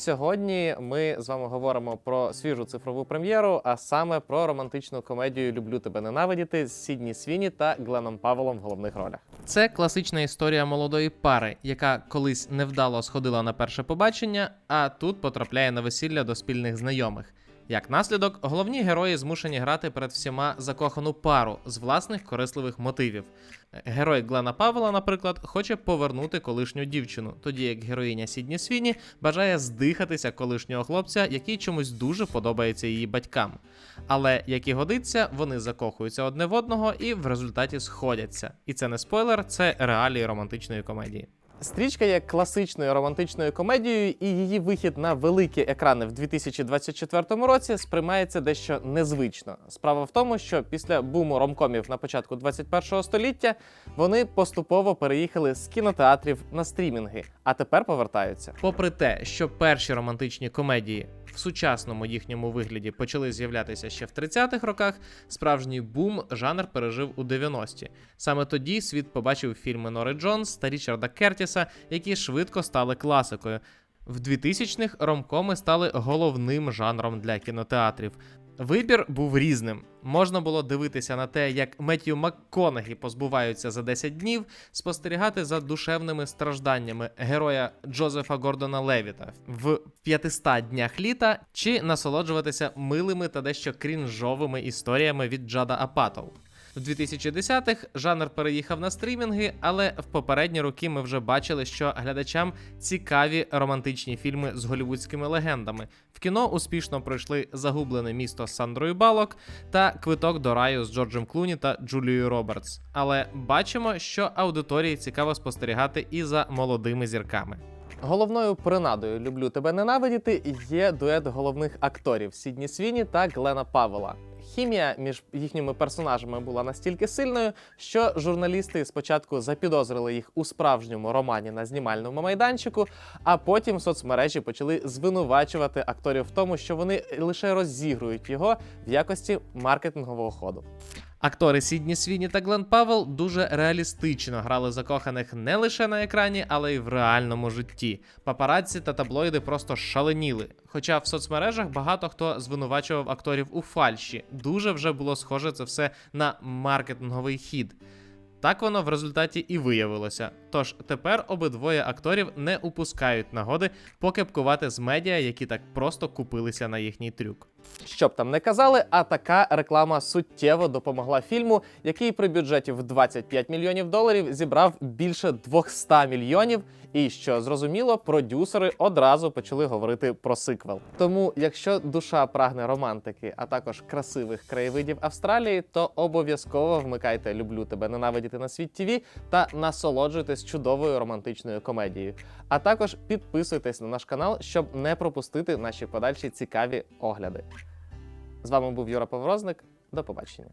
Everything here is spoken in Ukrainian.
Сьогодні ми з вами говоримо про свіжу цифрову прем'єру, а саме про романтичну комедію Люблю тебе ненавидіти з Сідні Свіні та Гленом Павелом в головних ролях. Це класична історія молодої пари, яка колись невдало сходила на перше побачення, а тут потрапляє на весілля до спільних знайомих. Як наслідок, головні герої змушені грати перед всіма закохану пару з власних корисливих мотивів. Герой Глена Павела, наприклад, хоче повернути колишню дівчину, тоді як героїня Сідні Свіні бажає здихатися колишнього хлопця, який чомусь дуже подобається її батькам. Але як і годиться, вони закохуються одне в одного і в результаті сходяться. І це не спойлер, це реалії романтичної комедії. Стрічка є класичною романтичною комедією, і її вихід на великі екрани в 2024 році сприймається дещо незвично. Справа в тому, що після буму ромкомів на початку 21 століття вони поступово переїхали з кінотеатрів на стрімінги, а тепер повертаються. Попри те, що перші романтичні комедії в сучасному їхньому вигляді почали з'являтися ще в 30-х роках, справжній бум жанр пережив у 90-ті. Саме тоді світ побачив фільми Нори Джонс та Річарда Кертіса, які швидко стали класикою. В 2000-х ромкоми стали головним жанром для кінотеатрів. Вибір був різним. Можна було дивитися на те, як Меттью МакКонахі позбуваються за 10 днів, спостерігати за душевними стражданнями героя Джозефа Гордона Левіта в 500 днях літа, чи насолоджуватися милими та дещо крінжовими історіями від Джада Апатов. В 2010-х жанр переїхав на стрімінги, але в попередні роки ми вже бачили, що глядачам цікаві романтичні фільми з голівудськими легендами. В кіно успішно пройшли Загублене місто з Сандрою Балок та Квиток до раю з Джорджем Клуні та Джулією Робертс. Але бачимо, що аудиторії цікаво спостерігати і за молодими зірками. Головною принадою Люблю тебе ненавидіти є дует головних акторів Сідні Свіні та Глена Павела. Хімія між їхніми персонажами була настільки сильною, що журналісти спочатку запідозрили їх у справжньому романі на знімальному майданчику, а потім соцмережі почали звинувачувати акторів в тому, що вони лише розігрують його в якості маркетингового ходу. Актори Сідні Свіні та Глен Павел дуже реалістично грали закоханих не лише на екрані, але й в реальному житті. Папараці та таблоїди просто шаленіли. Хоча в соцмережах багато хто звинувачував акторів у фальші. Дуже вже було схоже це все на маркетинговий хід. Так воно в результаті і виявилося. Тож тепер обидвоє акторів не упускають нагоди покепкувати з медіа, які так просто купилися на їхній трюк. Що б там не казали, а така реклама суттєво допомогла фільму, який при бюджеті в 25 мільйонів доларів зібрав більше 200 мільйонів. І що зрозуміло, продюсери одразу почали говорити про сиквел. Тому, якщо душа прагне романтики, а також красивих краєвидів Австралії, то обов'язково вмикайте Люблю тебе ненавидіти на світ ТВ та насолоджуйтесь чудовою романтичною комедією. А також підписуйтесь на наш канал, щоб не пропустити наші подальші цікаві огляди. З вами був Юра Поврозник. До побачення.